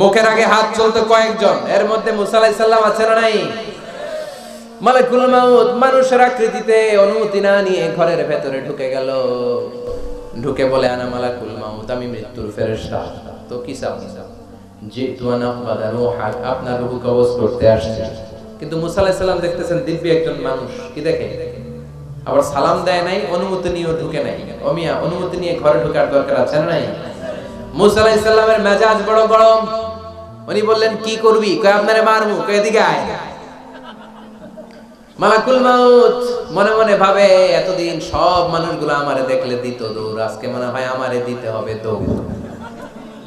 মুখের আগে হাত চলতো কয়েকজন। এর মধ্যে মুসা আছে না নাই? মানুষের আকৃতিতে অনুমতি না নিয়ে ঘরের ভেতরে ঢুকে গেল। ঢুকে বলে, আনা মালাকুল আমি মৃত্যুর তো কি চাও? যে আপনার কবজ করতে আসছে। কিন্তু মুসা আলাইহিস সালাম দেখতেছেন দিব্য একজন মানুষ। কি দেখে? আবার সালাম দেয় নাই, অনুমতি নিয়েও ঢুকে নাই। অমিয়া অনুমতি নিয়ে ঘরে ঢোকার দরকার আছে না নাই? মুসা আলাইহিস মেজাজ বড় গরম। উনি বললেন, কি করবি? কয়, আপনারে মারমু কয়, এদিকে আয়। মালাকুল মাউত মনে মনে ভাবে, এতদিন সব মানুষগুলো আমারে দেখলে দিত দৌড়, আজকে মনে হয় আমারে দিতে হবে দৌড়।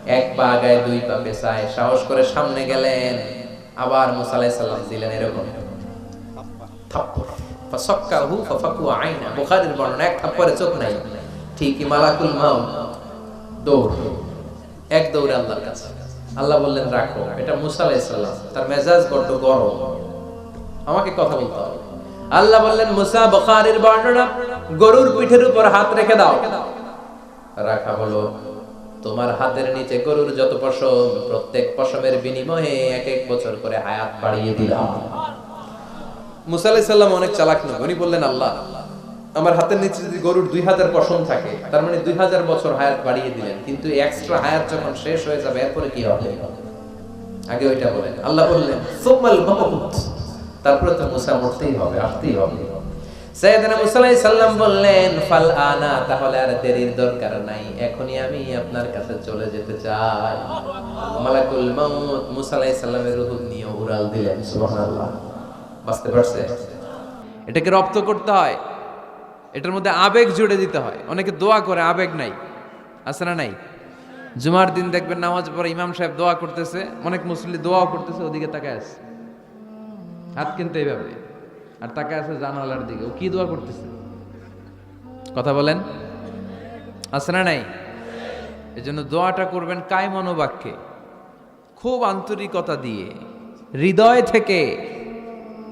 এক পা আগায়, দুই পা পেছায় সাহস করে সামনে গেলেন। আবার মুসা আলাইহিস সালাম দিলেন এরকম। থাপ্পড়। ফাসাক্কাহু ফাফাকু আইনা। বুখারীর বর্ণনা, এক থাপ্পড়ে চোখ নাই। ঠিকই মালাকুল মাউত দৌড়। এক দৌড়ে আল্লাহর কাছে। আল্লাহ বললেন, রাখো, এটা মুসা আলাইহিস সালাম তার মেজাজ বড্ড গরম। আমাকে কথা বলতে হবে। আল্লাহ বললেন, মুসা, বুখারীর বর্ণনা, গরুর পিঠের উপর হাত রেখে দাও। রাখা হলো, তোমার হাতের নিচে গরুর যত পশম, প্রত্যেক পশমের বিনিময়ে এক এক বছর করে হায়াত বাড়িয়ে দিলাম। মুসা আলাইহিস সালাম অনেক চালাক না উনি বললেন, আল্লাহ আমার হাতের নিচে যদি গরুর দুই হাজার পশম থাকে, তার মানে দুই হাজার বছর হায়াত বাড়িয়ে দিলেন, কিন্তু এক্সট্রা হায়াত যখন শেষ হয়ে যাবে, এরপরে কি হবে? আগে ওইটা বলেন। আল্লাহ বললেন সুমাল তারপরে তো মুসা মরতেই হবে, আসতেই হবে। মুসা আলাইহিস সালাম বললেন, ফাল আনা, তাহলে আর দেরির দরকার নাই। এখনই আমি আপনার কাছে চলে যেতে চাই। মালাকুল মাউত, মুসা আলাইহিস সালামের রূহ নিয়ে উড়াল দিলেন, সুবহানাল্লাহ। পারছে? এটাকে রপ্ত করতে হয়। এটার মধ্যে আবেগ জুড়ে দিতে হয়। অনেকে দোয়া করে, আবেগ নাই। আছে না নাই? জুমার দিন দেখবেন নামাজ পড়ে ইমাম সাহেব দোয়া করতেছে, অনেক মুসলিম দোয়াও করতেছে, ওদিকে তাকায় আছে। হাত কিন্তু এইভাবে। আর তাকায় আছে জানালার দিকে। ও কি দোয়া করতেছে? কথা বলেন। আছে না নাই? এই জন্য দোয়াটা করবেন কায় মনোবাক্যে খুব আন্তরিকতা দিয়ে। হৃদয় থেকে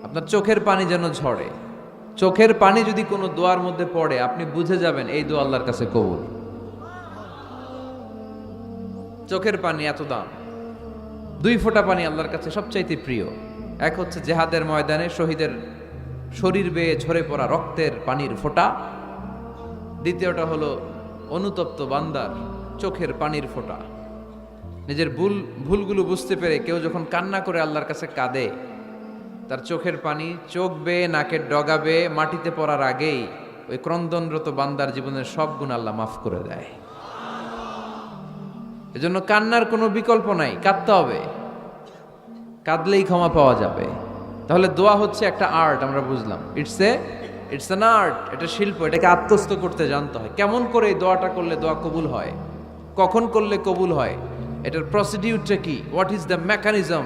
আপনার চোখের পানি যেন ঝরে। চোখের পানি যদি কোনো দোয়ার মধ্যে পড়ে, আপনি বুঝে যাবেন এই দোয়া আল্লাহর কাছে কবুল। চোখের পানি এত দাম। দুই ফোঁটা পানি আল্লাহর কাছে সবচাইতে প্রিয়। এক হচ্ছে জেহাদের ময়দানে শহীদের শরীর বেয়ে ঝরে পড়া রক্তের পানির ফোঁটা। দ্বিতীয়টা হলো অনুতপ্ত বান্দার চোখের পানির ফোঁটা। নিজের ভুল, ভুলগুলো বুঝতে পেরে কেউ যখন কান্না করে আল্লাহর কাছে কাঁদে তার চোখের পানি চোখ বেয়ে নাকের ডগা বেয়ে মাটিতে পড়ার আগেই ওই ক্রন্দনরত বান্দার জীবনের সব গুণ আল্লাহ মাফ করে দেয়। এজন্য কান্নার কোনো বিকল্প নাই, কাঁদতে হবে। কাঁদলেই ক্ষমা পাওয়া যাবে। তাহলে দোয়া হচ্ছে একটা আর্ট, আমরা বুঝলাম। It's a it's an art এটা শিল্প, এটাকে আত্মস্থ করতে জানতে হয়। কেমন করে এই দোয়াটা করলে দোয়া কবুল হয়? কখন করলে কবুল হয়? এটার প্রসিডিউরটা কি? What is the mechanism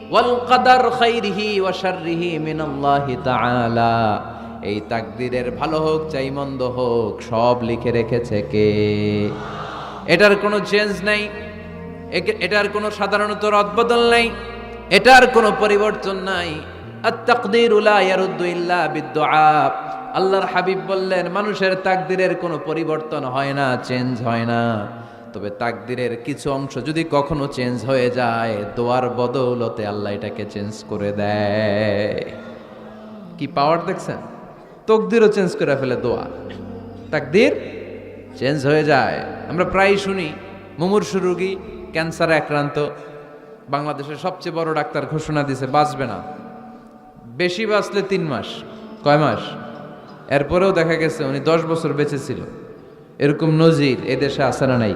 ওয়াল কাদার খাইরিহি ওয়া শাররিহি মিনাল্লাহি তাআলা। এই তাকদিরের ভালো হোক চাই মন্দ হোক, সব লিখে রেখেছে কে? এটার কোনো চেঞ্জ নাই। এটার কোনো সাধারণত রদবদল নাই। এটার কোনো পরিবর্তন নাই। আল্লাহর হাবিব বললেন, মানুষের তাকদিরের কোনো পরিবর্তন হয় না চেঞ্জ হয় না। তবে তাকদিরের কিছু অংশ যদি কখনো চেঞ্জ হয়ে যায়, দোয়ার বদৌলতে আল্লাহ এটাকে চেঞ্জ করে দেয়। কি পাওয়ার দেখছেন? তকদিরও চেঞ্জ করে ফেলে দোয়া। তাকদির চেঞ্জ হয়ে যায়। আমরা প্রায় শুনি, মুমূর্ষু রোগী ক্যান্সারে আক্রান্ত, বাংলাদেশের সবচেয়ে বড় ডাক্তার ঘোষণা দিছে, বাঁচবে না। বেশি বাঁচলে তিন মাস, কয় মাস? এরপরেও দেখা গেছে উনি দশ বছর বেঁচে ছিল। এরকম নজির এদেশে আসে না নাই?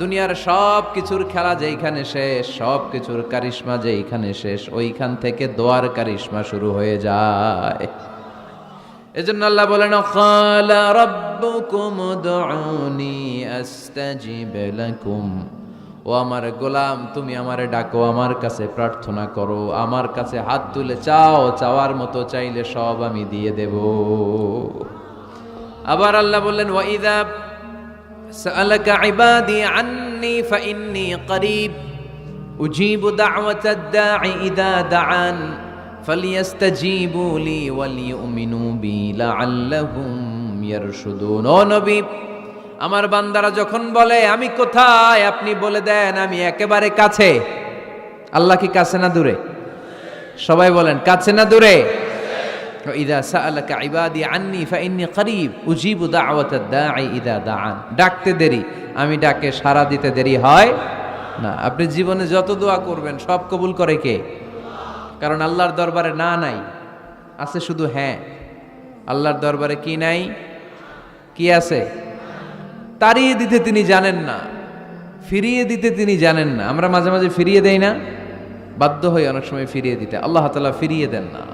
দুনিয়ার সব কিছুর খেলা যেইখানে শেষ সব কিছুর কারিশমা যেইখানে শেষ, ওইখান থেকে দোয়ার কারিশমা শুরু হয়ে যায়। এজন্য আল্লাহ বলেন খালা রাব্বুকুম উদউনি আস্তাজিব ও আমার গোলাম, তুমি আমারে ডাকো, আমার কাছে প্রার্থনা করো, আমার কাছে হাত তুলে চাও, চাওয়ার মতো চাইলে সব আমি দিয়ে দেব। আবার আল্লাহ বললেন ওয়াইদা سألك عبادي عني فإني قريب أجيب دعوة الداع إذا دعان فليستجيبوا لي وليؤمنوا بي لعلهم يرشدون ও নবী আমার বান্দারা যখন বলে আমি কোথায় আপনি বলে দেন আমি একেবারে কাছে আল্লাহ কি কাছে না দূরে সবাই বলেন কাছে না দূরে ডাকতে দেরি, আমি ডাকে সাড়া দিতে দেরি হয় না। আপনি জীবনে যত দোয়া করবেন, সব কবুল করে কে? কারণ আল্লাহর দরবারে না নাই, আছে শুধু হ্যাঁ। আল্লাহর দরবারে কি নাই? কি আছে? তাড়িয়ে দিতে তিনি জানেন না, ফিরিয়ে দিতে তিনি জানেন না। আমরা মাঝে মাঝে ফিরিয়ে দেই না, বাধ্য হয়ে অনেক সময় ফিরিয়ে দিতে। আল্লাহ তালা ফিরিয়ে দেন না।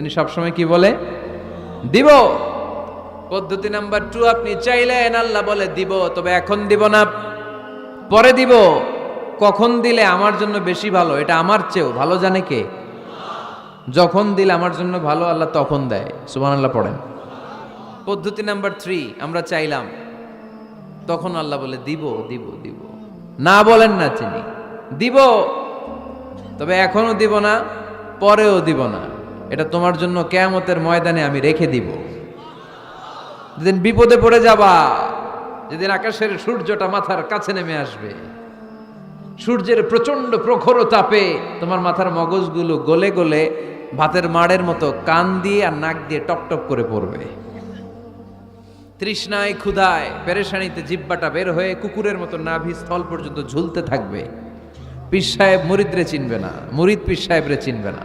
তিনি সবসময় কি বলে? দিব। পদ্ধতি নাম্বার টু আপনি চাইলেন আল্লাহ বলে দিব, তবে এখন দিব না। পরে দিব। কখন দিলে আমার জন্য বেশি ভালো? এটা আমার চেয়েও ভালো জানে কে? যখন দিলে আমার জন্য ভালো, আল্লাহ তখন দেয়। সুমান আল্লাহ পড়েন। পদ্ধতি নাম্বার থ্রি আমরা চাইলাম। তখন আল্লাহ বলে দিব দিব দিব। না বলেন না তিনি। দিব। তবে এখনও দিব না, পরেও দিব না। এটা তোমার জন্য কেয়ামতের ময়দানে আমি রেখে দিব। যেদিন বিপদে পড়ে যাবা, যেদিন আকাশের সূর্যটা মাথার কাছে নেমে আসবে, সূর্যের প্রচণ্ড প্রখর তাপে তোমার মাথার মগজগুলো গলে গলে ভাতের মাড়ের মতো কান দিয়ে আর নাক দিয়ে টপটপ করে পড়বে। তৃষ্ণায় ক্ষুধায় পেরেশানিতে জিব্বাটা বের হয়ে কুকুরের মতো নাভি স্থল পর্যন্ত ঝুলতে থাকবে। পীর সাহেব মুরিদরে চিনবে না, মুরিদ পীর সাহেবরে চিনবে না।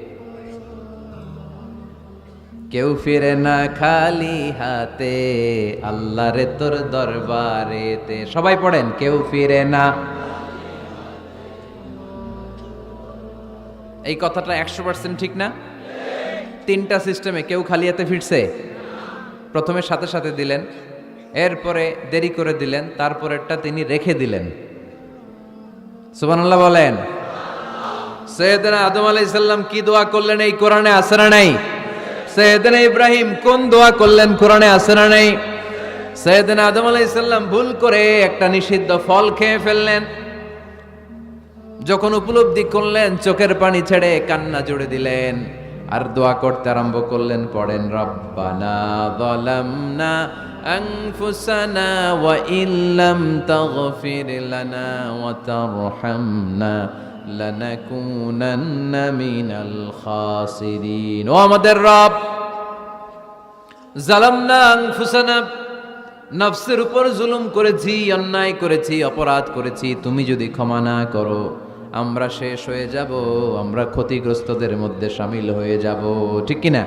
কেউ ফিরে না খালি হাতে আল্লাহ রে তোর দরবারেতে। সবাই পড়েন, কেউ ফিরে না। এই কথাটা একশো পার্সেন্ট ঠিক না? তিনটা সিস্টেমে কেউ খালি হাতে ফিরছে? প্রথমে সাথে সাথে দিলেন, এরপরে দেরি করে দিলেন, তারপরেরটা তিনি রেখে দিলেন। সুবহানাল্লাহ বলেন, সৈয়দনা আদম আলাইসাল্লাম কি দোয়া করলেন এই কোরআনে? না নাই? সৈয়দনা ইব্রাহিম কোন দোয়া করলেন? কোরআনে আছে না নাই? সৈয়দনা আদম আলাইসাল্লাম ভুল করে একটা নিষিদ্ধ ফল খেয়ে ফেললেন। যখন উপলব্ধি করলেন, চোখের পানি ছেড়ে কান্না জুড়ে দিলেন। আর দোয়া করতে আরম্ভ করলেন, পড়েন, রব্বানা যালামনা আনফুসানা ওয়া ইল্লাম তাগফির লানা ওয়া তারহামনা লানাকুনান্না মিনাল খাসিরিন ও আমাদের রব, জালামনা নফসের উপর জুলুম করেছি, অন্যায় করেছি, অপরাধ করেছি, তুমি যদি ক্ষমা না করো, আমরা শেষ হয়ে যাব, আমরা ক্ষতিগ্রস্তদের মধ্যে সামিল হয়ে যাব। ঠিক কিনা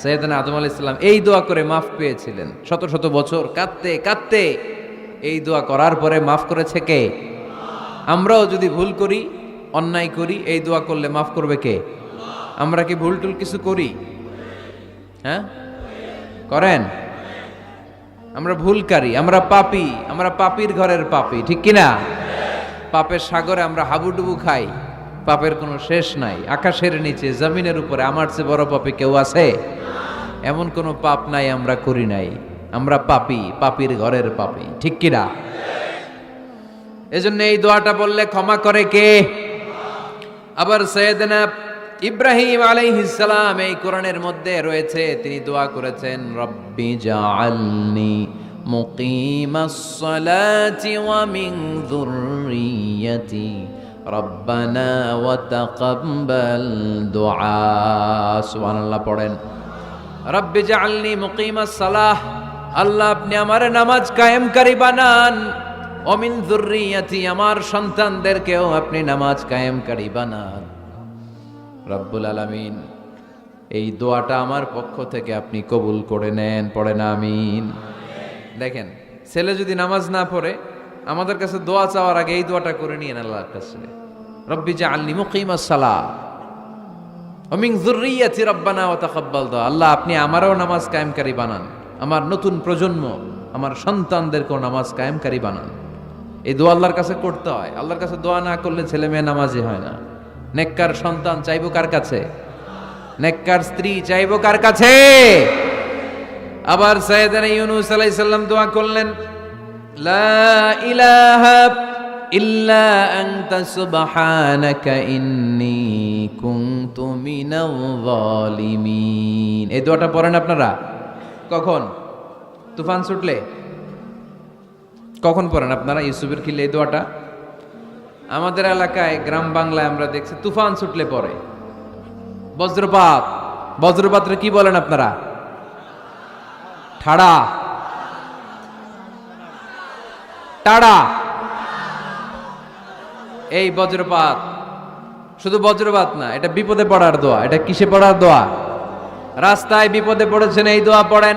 সৈয়দনা আদম আলাইহিস সালাম এই দোয়া করে মাফ পেয়েছিলেন। শত শত বছর কাঁদতে কাঁদতে এই দোয়া করার পরে মাফ করেছে কে? আমরাও যদি ভুল করি, অন্যায় করি, এই দোয়া করলে মাফ করবে কে? আমরা কি ভুল টুল কিছু করি? হ্যাঁ? করেন? আমরা ভুলকারী, আমরা পাপি, আমরা পাপির ঘরের পাপি, ঠিক কিনা পাপের সাগরে আমরা হাবুডুবু খাই, পাপের কোনো শেষ নাই, আকাশের নিচে, জমিনের উপরে, আমার চেয়ে বড় পাপে কেউ আছে? এমন কোনো পাপ নাই, আমরা করি নাই, আমরা পাপি, পাপির ঘরের পাপী, ঠিক কিনা এজন্য এই দোয়াটা বললে ক্ষমা করে কে? আবার সৈয়দনা ইব্রাহিম আলাইহিস সালাম এই কোরআনের মধ্যে রয়েছে, তিনি দোয়া করেছেন, রব্বি জাআলনি মুকিমাস সালাতি ওয়া মিন যুররিয়্যাতি রব্বানা ওয়া তাকাব্বাল দুআ। সুবহানাল্লাহ পড়েন, রব্বি জাআলনি মুকিমাস সালাহ আল্লাহ আপনি আমার নামাজ কায়েমকারী বানান। অমিন যুররিয়াতি আমার সন্তানদেরকেও আপনি নামাজ কায়েমকারী বানান। রব্বুল আলামিন, এই দোয়াটা আমার পক্ষ থেকে আপনি কবুল করে নেন পড়েন আমিন। দেখেন, ছেলে যদি নামাজ না পড়ে, আমাদের কাছে দোয়া চাওয়ার আগে এই দোয়াটা করে নিয়েন আল্লাহর কাছে। রব্বি যে আল্লি মুকিমাস সালাহ। অমিং জুরিয়াতি রব্বানা ওয়া তাকাব্বাল দোয়া আল্লাহ, আপনি আমারও নামাজ কায়েমকারী বানান। আমার নতুন প্রজন্ম, আমার সন্তানদেরকেও নামাজ কায়েমকারী বানান। এই দোয়া আল্লাহর কাছে করতে হয়। আল্লাহর কাছে দোয়া না করলে ছেলে মেয়ে নামাজি হয় না। নেককার সন্তান চাইব কার কাছে? নেককার স্ত্রী চাইব কার কাছে? আবার সৈয়দানা ইউনুস আলাইহিস সালাম দোয়া করলেন, লা ইলাহা ইল্লা আনতা সুবহানাকা ইন্নী কুনতু মিনাল জালিমিন এই দোয়াটা পড়েন আপনারা? কখন? তুফান ছুটলে? কখন পড়েন আপনারা ইউসুফের খিলে এই দোয়াটা? আমাদের এলাকায় গ্রাম বাংলায় আমরা দেখছি, তুফান ছুটলে পরে বজ্রপাত। বজ্রপাতরে কি বলেন আপনারা? ঠাড়া। টাড়া। এই বজ্রপাত। শুধু বজ্রপাত না, এটা বিপদে পড়ার দোয়া। এটা কিসে পড়ার দোয়া? রাস্তায় বিপদে পড়েছেন, এই দোয়া পড়েন।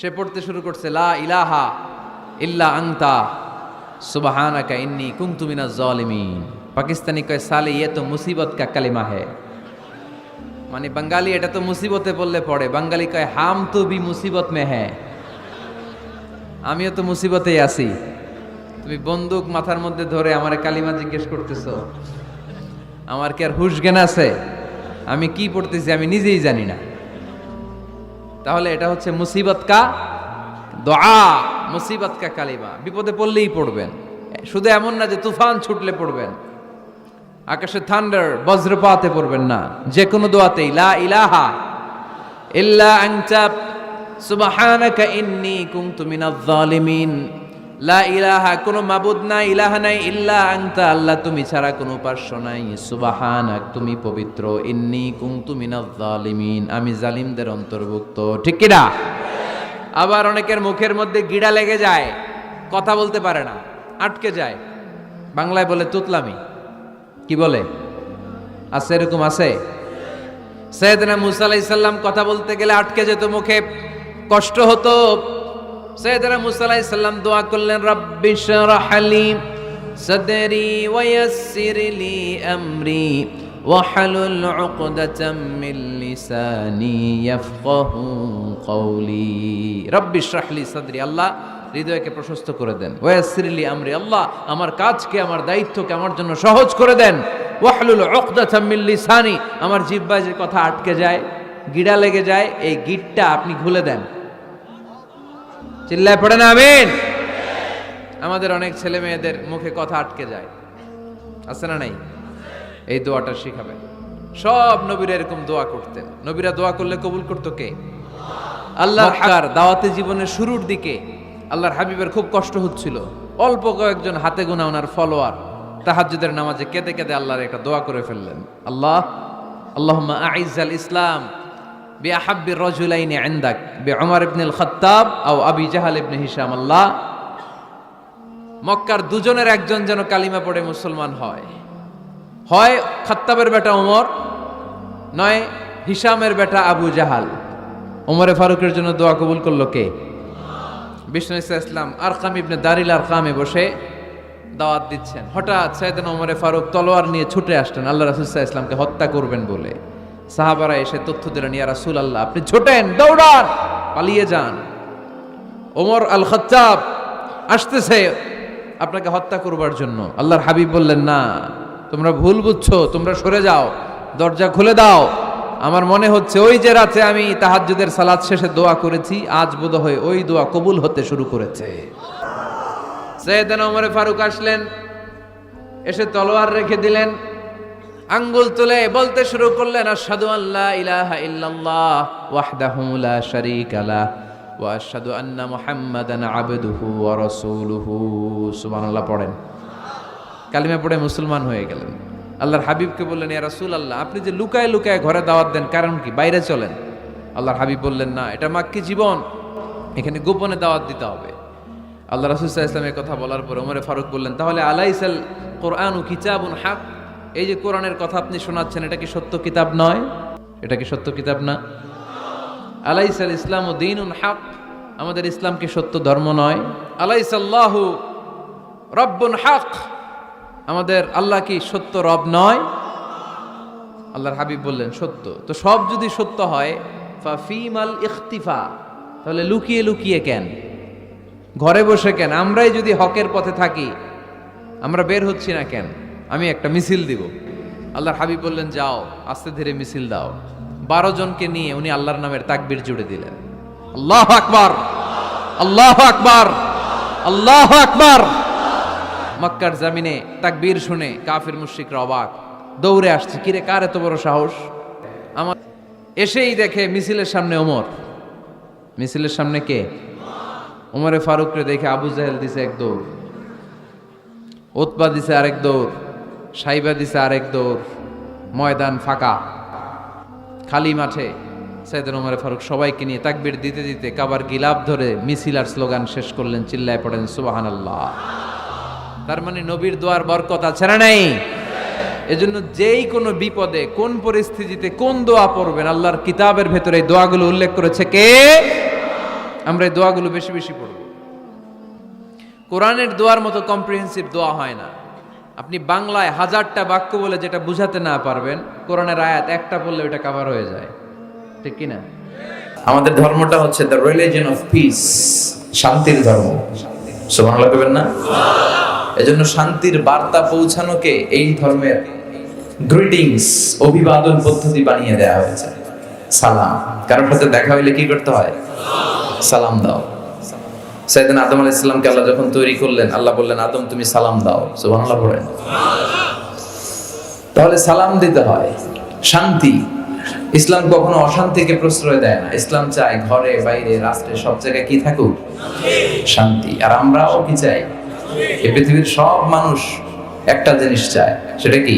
সে পড়তে শুরু করছে, লা ইলাহা ইল্লা আংতা সুবহানাকা ইন্নী কুনতু মিনাজ জালিমিন। পাকিস্তানি কয়, সালে ইয়ে তো মুসিবত কা কালিমা হে। মানে বাঙালি এটা তো মুসিবতে পড়লে পড়ে, বাঙালি কয়, হাম তো বি মুসিবত মে হ্যাঁ আমিও তো মুসিবতেই আছি। তুমি বন্দুক মাথার মধ্যে ধরে আমার কালিমা জিজ্ঞেস করতেছো, আমার কি আর হুশ জ্ঞান আছে? আমি কি পড়তেছি আমি নিজেই জানি না। তাহলে এটা হচ্ছে মুসিবত কা দোয়া, মুসিবত কা কালিমা। বিপদে পড়লেই পড়বেন। শুধু এমন না যে তুফান ছুটলে পড়বেন। আকাশে থান্ডার, বজ্রপাতে পড়বেন না। যে কোনো দোয়াতেই, লা ইলাহা ইল্লা আনতা, সুবহানাকা ইন্নী কুনতু মিনাজ জালিমিন লা ইলাহা, কোনো মাবুদ নাই, ইলাহা নাই, ইল্লা আনতা। আল্লাহ, তুমি ছাড়া কোনো উপাস্য নাই। সুবহানাক, তুমি পবিত্র। ইন্নী কুনতু মিনাজ জালিমিন। আমি জালিমদের অন্তর্ভুক্ত। ঠিক কিনা? আবার অনেকের মুখের মধ্যে গিড়া লেগে যায়, কথা বলতে পারে না, আটকে যায়। বাংলায় বলে তুতলামি। কি বলে? আছে এরকম, আছে? সৈয়দনা মুসা আলাইহিস সালাম কথা বলতে গেলে আটকে যেত মুখে, কষ্ট হতো। সৈয়দরা মুসালাই সাল্লাম দোয়া করলেন, রব্বি শরহলি সদরি ওয়াসিরলি আমরি ওয়াহলুল উকদাতাম মিন লিসানি ইয়াফকাহু কওলি। রব্বি শরহলি সদরি, আল্লাহ হৃদয়কে প্রশস্ত করে দেন। ওয়াসিরলি আমরি, আল্লাহ আমার কাজকে, আমার দায়িত্বকে আমার জন্য সহজ করে দেন। ওয়াহলুল উকদাতাম মিন লিসানি, আমার জিহ্বায় যে কথা আটকে যায়, গিড়া লেগে যায়, এই গিটটা আপনি খুলে দেন। চিল্লায় পড়ে না আমিন। আমাদের অনেক ছেলে মেয়েদের মুখে কথা আটকে যায়। আছে না নাই? এই দোয়াটা শিখাবেন সব নবীরা এরকম দোয়া করতেন। নবীরা দোয়া করলে কবুল করতো কে? আল্লাহ দাওয়াতে জীবনের শুরুর দিকে আল্লাহর হাবিবের খুব কষ্ট হচ্ছিল। অল্প কয়েকজন হাতে গোনা ওনার ফলোয়ার। তাহাজ্জুদের নামাজে কেঁদে কেঁদে আল্লাহর একটা দোয়া করে ফেললেন। আল্লাহ আল্লাহুম্মা আইজাল ইসলাম। রাজুলাইনি ইনদাক বিউমর ইবনে আল খাত্তাব আও আবি জাহাল ইবনে হিশাম, আল্লাহ। মক্কার দুজনের একজন যেন কালিমা পড়ে মুসলমান হয়। হয় খাত্তাবের বেটা ওমর নয় হিসামের বেটা আবু জাহাল। ওমরে ফারুকের জন্য দোয়া কবুল করল কে? বিষ্ণু ইসা ইসলাম, আরকাম ইবনে দারিল আরকামে বসে দাওয়াত দিচ্ছেন। হঠাৎ সাইদান ওমরে ফারুক তলোয়ার নিয়ে ছুটে আসলেন, আল্লাহ রাসুল্লাহ ইসলামকে হত্যা করবেন বলে। সাহাবারা এসে তথ্য দিলেন, ইয়া রাসুল আল্লাহ আপনি ছোটেন, দৌড়ান, পালিয়ে যান। ওমর আল খত্তাব আসতেছে আপনাকে হত্যা করবার জন্য। আল্লাহর হাবিব বললেন, না, তোমরা ভুল বুঝছ, তোমরা সরে যাও, দরজা খুলে দাও। আমার মনে হচ্ছে ওই যে রাতে আমি তাহাজ্জুদের সালাদ শেষে দোয়া করেছি, আজ বোধ হয় ওই দোয়া কবুল হতে শুরু করেছে। সৈয়দান ওমরে ফারুক আসলেন, এসে তলোয়ার রেখে দিলেন আঙ্গুল তুলে বলতে শুরু করলেন, আশহাদু আল্লাহ ইলাহা ইল্লাল্লাহ ওয়াহদাহু লা শারীকা লা ওয়া আশহাদু আন্না মুহাম্মাদান আবদুহু ওয়া রাসূলুহু। সুবহানাল্লাহ পড়েন। কালিমা পড়ে মুসলমান হয়ে গেলেন। আল্লাহর হাবিবকে বললেন, ইয়া রাসূল আল্লাহ আপনি যে লুকায় লুকায় ঘরে দাওয়াত দেন, কারণ কি? বাইরে চলেন। আল্লাহর হাবিব বললেন, না, এটা মাক্কি জীবন। এখানে গোপনে দাওয়াত দিতে হবে। আল্লাহ রাসুল ইসলামের কথা বলার পর ওমরে ফারুক বললেন, তাহলে আলাইসাল কোরআন ও কিতাবুন হাক এই যে কোরআনের কথা আপনি শোনাচ্ছেন, এটা কি সত্য কিতাব নয়? এটা কি সত্য কিতাব না? আলাইসাল ইসলাম ও দিন উন হাক। আমাদের ইসলাম কি সত্য ধর্ম নয়? আলাইসাল্লাহু রব্বুন হাক। আমাদের আল্লাহ কি সত্য রব নয়? আল্লাহর হাবিব বললেন, সত্য। তো সব যদি সত্য হয় ফাফিমাল ইখতিফা, তাহলে লুকিয়ে লুকিয়ে কেন? ঘরে বসে কেন? আমরাই যদি হকের পথে থাকি, আমরা বের হচ্ছি না কেন? আমি একটা মিছিল দিব। আল্লাহর হাবিব বললেন, যাও, আস্তে ধীরে মিছিল দাও। বারো জনকে নিয়ে উনি আল্লাহর নামের তাকবির জুড়ে দিলেন। আল্লাহ আকবার! আল্লাহ আকবার! আল্লাহ আকবার! মক্কার জামিনে তাকবীর শুনে কাফির মুশরিকরা অবাক। দৌড়ে আসছে, কিরে, কার এত বড় সাহস? আমার এসেই দেখে মিছিলের সামনে ওমর। মিছিলের সামনে কে? ওমরে ফারুকরে দেখে আবু জাহেল দিছে এক দৌড়। ওতবা দিছে আরেক দৌড়। সাইবা দিছে আরেক দৌড়। ময়দান ফাঁকা। খালি মাঠে সাইদান ওমরে ফারুক সবাইকে নিয়ে তাকবির দিতে দিতে কাবার গিলাপ ধরে মিছিল আর স্লোগান শেষ করলেন, চিল্লায় পড়েন সুবাহান আল্লাহ তার মানে নবীর দোয়ার বরকত না নাই? এজন্য যেই কোনো বিপদে, কোন পরিস্থিতিতে কোন দোয়া পড়বেন, আল্লাহর কিতাবের ভেতরে এই দোয়াগুলো উল্লেখ করেছে কে? আমরা এই দোয়াগুলো বেশি বেশি পড়ব। কোরআনের দোয়ার মতো কম্প্রিহেন্সিভ দোয়া হয় না। আপনি বাংলায় হাজারটা বাক্য বলে যেটা বুঝাতে না পারবেন, কোরআনের আয়াত একটা বললে ওটা কাভার হয়ে যায়। ঠিক কি না? আমাদের ধর্মটা হচ্ছে দ্য রিলিজন অফ পিস শান্তির ধর্ম। সুবহানাল্লাহ কইবেন না? এজন্য শান্তির বার্তা পৌঁছানোকে এই ধর্মের গ্রিটিংস অভিবাদন পদ্ধতি বানিয়ে দেওয়া হয়েছে। সালাম। কারোর সাথে দেখা হইলে কি করতে হয়? সালাম দাও। সাইদিন আদম আলাইহিস ইসলামকে আল্লাহ যখন তৈরি করলেন, আল্লাহ বললেন, আদম, তুমি সালাম দাও। সুবহানাল্লাহ পড়েন। তাহলে সালাম দিতে হয়। শান্তি। ইসলাম কখনো অশান্তিকে প্রশ্রয় দেয় না। ইসলাম চায় ঘরে, বাইরে, রাষ্ট্রে, সব জায়গায় কি থাকুক? শান্তি। আর আমরাও কি চাই? এই পৃথিবীর সব মানুষ একটা জিনিস চায়, সেটা কি?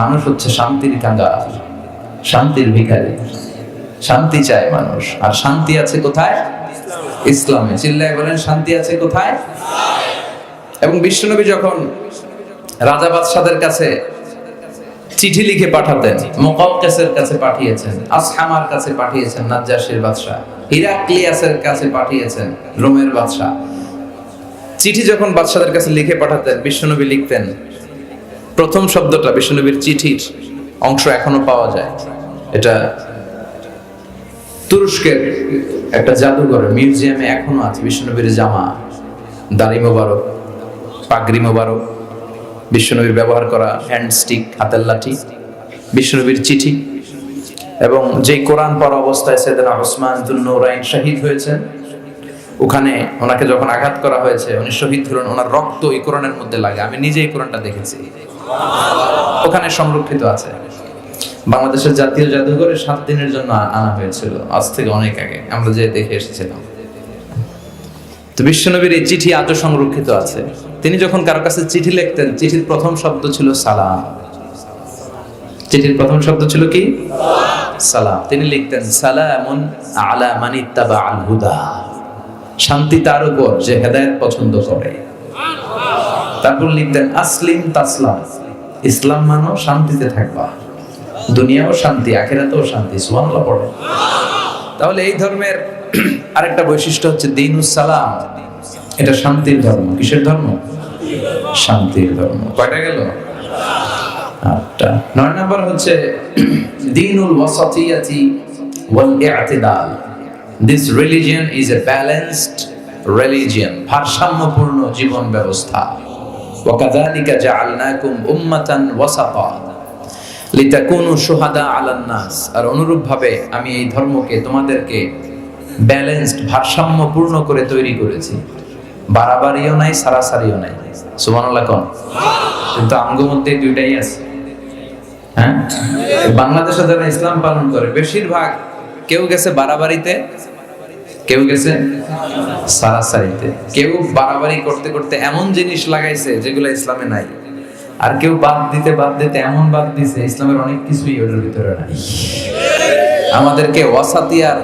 মানুষ হচ্ছে শান্তির কাঙ্গাল, শান্তির ভিখারি। শান্তি চায় মানুষ। আর শান্তি আছে কোথায়? ইসলামে। চিল্লায় বলেন, শান্তি আছে কোথায়? এবং বিশ্বনবী যখন রাজা বাদশাদের কাছে চিঠি লিখে পাঠাতেন মুকাউকেসের কাছে পাঠিয়েছেন, আসহামার কাছে পাঠিয়েছেন নাজ্জাশির বাদশাহ, হিরাক্লিয়াসের কাছে পাঠিয়েছেন, রোমের বাদশাহ। চিঠি যখন বাদশাদের কাছে লিখে পাঠাতেন বিশ্বনবী লিখতেন, প্রথম শব্দটা বিশ্বনবীর চিঠির অংশ এখনও পাওয়া যায়। এটা তুরস্কের একটা জাদুঘর, মিউজিয়ামে এখনও আছে, বিশ্বনবীর জামা, দাড়ি মোবারক, পাগড়ি মোবারক, বিশ্বনবীর ব্যবহার করা হ্যান্ড স্টিক, হাতের লাঠি, বিশ্বনবীর চিঠি এবং যেই কোরআন পড়া অবস্থায় সেদিন ওসমান দুন্নৌরাইন শহীদ হয়েছেন, ওখানে ওনাকে যখন আঘাত করা হয়েছে, উনি শহীদ হলেন, ওনার রক্ত এই কোরআনের মধ্যে লাগে, আমি নিজেই কোরআনটা দেখেছি। ওখানে সংরক্ষিত আছে। বাংলাদেশের জাতীয় জাদুঘরে সাত দিনের জন্য আনা হয়েছিল। আজ থেকে অনেক আগে। আমরা যে দেখে এসেছিলাম। তো বিশ্বনবীর এই চিঠি আজও সংরক্ষিত আছে। তিনি যখন কারও কাছে চিঠি লিখতেন, চিঠির প্রথম শব্দ ছিল সালাম। চিঠির প্রথম শব্দ ছিল কি? সালাম। তিনি লিখতেন, সালামুন আলা মানিত্তাবা আল হুদা। শান্তি তার উপর যে হেদায়েত পছন্দ করে। তারপর লিখতেন, আসলিম তাসলাম। ইসলাম মানো শান্তিতে থাকবা। দুনিয়াও শান্তি, আখেরাতেও শান্তি, সুবহানাল্লাহ পড়ে। তাহলে এই ধর্মের আরেকটা বৈশিষ্ট্য হচ্ছে দিনুস সালাম। এটা শান্তির ধর্ম। কিসের ধর্ম? শান্তির ধর্ম। কয়টা গেল? আটটা। নয় নাম্বার হচ্ছে দিনুল ওয়াসাতিয়াতি ওয়াল ইআতিদাল this religion is a balanced religion ভারসাম্যপূর্ণ জীবন ব্যবস্থা। ওয়াকাযালিকা জাআলনাকুম উম্মাতান ওয়াসাতা। আর অনুরূপভাবে আমি এই ধর্মকে, তোমাদেরকে ব্যালেন্সড, ভারসাম্যপূর্ণ করে তৈরি করেছি। বাড়াবাড়িও নাই, সারাসারিও নাই। সুবহানাল্লাহ কোন। কিন্তু আমগো মধ্যে দুইটাই আছে। হ্যাঁ? বাংলাদেশে যারা ইসলাম পালন করে, বেশিরভাগ কেউ গেছে বাড়াবাড়িতে, কেউ গেছে সারাসারিতে। কেউ বাড়াবাড়ি করতে করতে এমন জিনিস লাগাইছে যেগুলো ইসলামে নাই। আর কেউ বাদ দিতে বাদ দিতে এমন বাদ দিছে, ইসলামের অনেক কিছুই ওটার ভিতরে নাই। আমাদেরকে ওয়াসাতিয়ার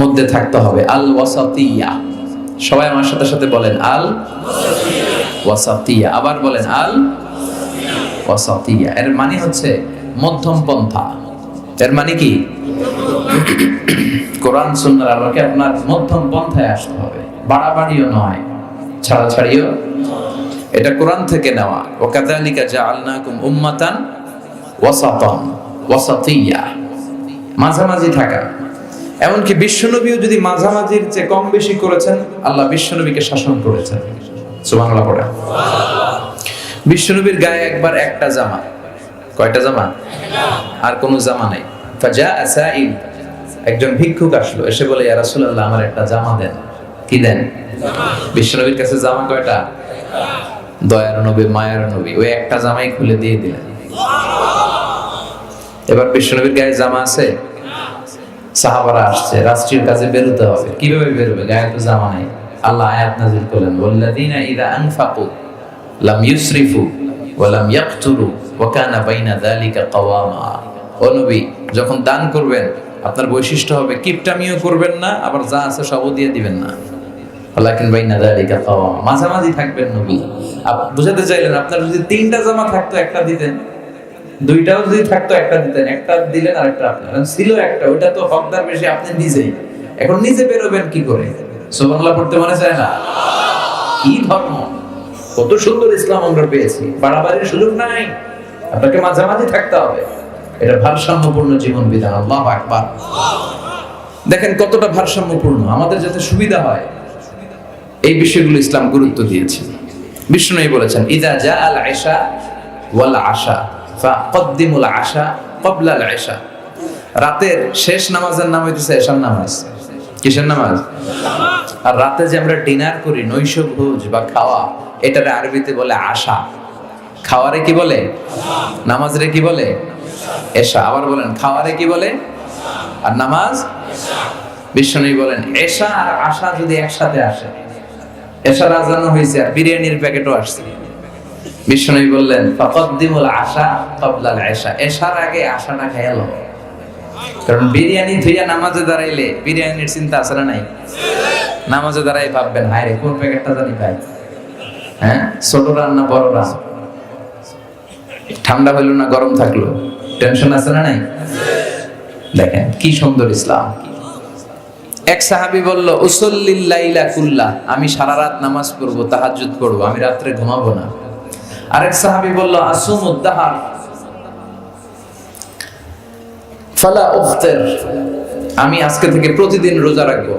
মধ্যে থাকতে হবে, আল ওয়াসাতিয়া। সবাই আমার সাথে সাথে বলেন, আল ওয়াসাতিয়া। আবার বলেন, আল ওয়াসাতিয়া। এর মানে হচ্ছে মধ্যম পন্থা। এর মানে কি? কোরআন, সুন্নাহর আলোকে আপনার মধ্যম পন্থায় আসতে হবে। বাড়াবাড়িও নয়, ছাড়াছাড়িও এটা কোরআন থেকে নেওয়া। ও কাযালিকা জাআলনাকুম উম্মাতান ওয়াসাতান, ওয়াসাতিয়া। মাঝামাঝি থাকা। এমনকি বিশ্বনবীও যদি মাঝামাঝির চেয়ে কম বেশি করেছেন, আল্লাহ বিশ্বনবীকে শাসন করেছেন। সুবহানাল্লাহ পড়া। বিশ্বনবীর গায়ে একবার একটা জামা। কয়টা জামা? আর কোনো জামা নাই। ফাজা আসাইল। একজন ভিক্ষুক আসলো, এসে বলে, ইয়া রাসূলুল্লাহ, আমার একটা জামা দেন। কি দেন? বিশ্বনবীর কাছে জামা কয়টা? দয়ার নবী, মায়ের নবী, ওই একটা জামাই খুলে দিয়ে দিলেন। এবার বিশ্বনবীর গায়ে জামা আছে? সাহাবারা আসছে, রাষ্ট্রীয় কাজে বেরোতে হবে। কীভাবে বেরোবে? গায়ে তো জামা নাই। আল্লাহ আয়াত নাজিল করলেন, ওয়াল্লাযীনা ইযা আনফাকু লাম ইউসরিফু ওয়া লাম ইয়াকতুরু ওয়া কানা বাইনা যালিকা কাওয়ামা। ও নবী, যখন দান করবেন, আপনার বৈশিষ্ট্য হবে কিপটামিও করবেন না, আবার যা আছে সবও দিয়ে দিবেন না। ওয়ালাকিন বাইনা যালিকা কাওয়ামা। মাঝামাঝি থাকবেন নবী। বুঝাতে চাইলেন, আপনার যদি তিনটা জামা থাকতো, একটা দিতেন। দুইটাও যদি থাকতো, একটা দিতেন। একটা দিলেন আর একটা আপনার। ছিল একটা, ওইটা তো হকদার বেশি, আপনি নিজেই। এখন নিজে বেরোবেন কি করে? সুবহানাল্লাহ, পড়তে মনে চায় না? কি ধর্ম? কত সুন্দর ইসলাম আমরা পেয়েছি। বাড়াবাড়ির সুযোগ নাই। আপনাকে মাঝামাঝি থাকতে হবে। এটা ভারসাম্যপূর্ণ জীবন বিধান আল্লাহ আকবার। দেখেন কতটা ভারসাম্যপূর্ণ। আমাদের যাতে সুবিধা হয়। এই বিষয়গুলো ইসলাম গুরুত্ব দিয়েছে। বিষ্ণু বলেছেন, ইদা যা আল আয়সা ওয়াল আশা, ফাকদ্দিমুল আশা কবলাল আয়সা রাতের শেষ নামাজের নাম হইতেছে এশার নামাজ। কিসের নামাজ? আর রাতে যে আমরা ডিনার করি নৈশ ভোজ বা খাওয়া, এটারে আরবিতে বলে আশা। খাওয়ারে কি বলে? নামাজরে কি বলে? এশা। আবার বলেন, খাওয়ারে কি বলে? আর নামাজ? বিষ্ণু বলেন, এশা আর আশা যদি একসাথে আসে এশা রাজানো হয়েছে আর বিরিয়ানির প্যাকেটও আসছে। বিষ্ণু বললেন ফকদ্দিমুল আশা কবলাল এশা এশার আগে আশাটা খেয়াল কারণ বিরিয়ানি থুইয়া নামাজে দাঁড়াইলে বিরিয়ানির চিন্তা আছে না নাই? নামাজে দাঁড়াই ভাববেন, হায় রে, কোন প্যাকেটটা জানি ভাই হ্যাঁ? ছোট রান্না বড় রান্না ঠান্ডা হইল না গরম থাকল? টেনশন আছে না নাই? দেখেন, কি সুন্দর ইসলাম। এক সাহাবি বলল উসল্লিল্লাইলা কুল্লা, আমি সারা রাত নামাজ পড়ব, তাহাজ্জুদ পড়ব, আমি রাত্রে ঘুমাবো না। আরেক সাহাবি বলল, আসুম উদ্দাহার ফালা উখতের। আমি আজকে থেকে প্রতিদিন রোজা রাখব,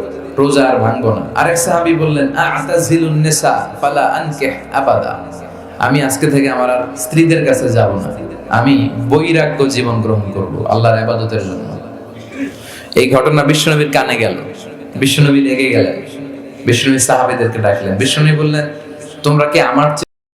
রোজা আর ভাঙবো না। আরেক সাহাবি বললেন, আতাজিলুন নিসা, ফালা আনকিহ আবাদা আমি আজকে থেকে আমার আর স্ত্রীদের কাছে যাব না। আমি বৈরাগ্য জীবন গ্রহণ করব, আল্লাহর ইবাদতের জন্য। এই ঘটনা বিশ্বনবীর কানে গেল। বিশ্বনবী রেগে গেলেন। বিষ্ণুনবী সাহাবিদেরকে ডাকলেন। বিষ্ণুনবী বললেন, তোমরা কি আমার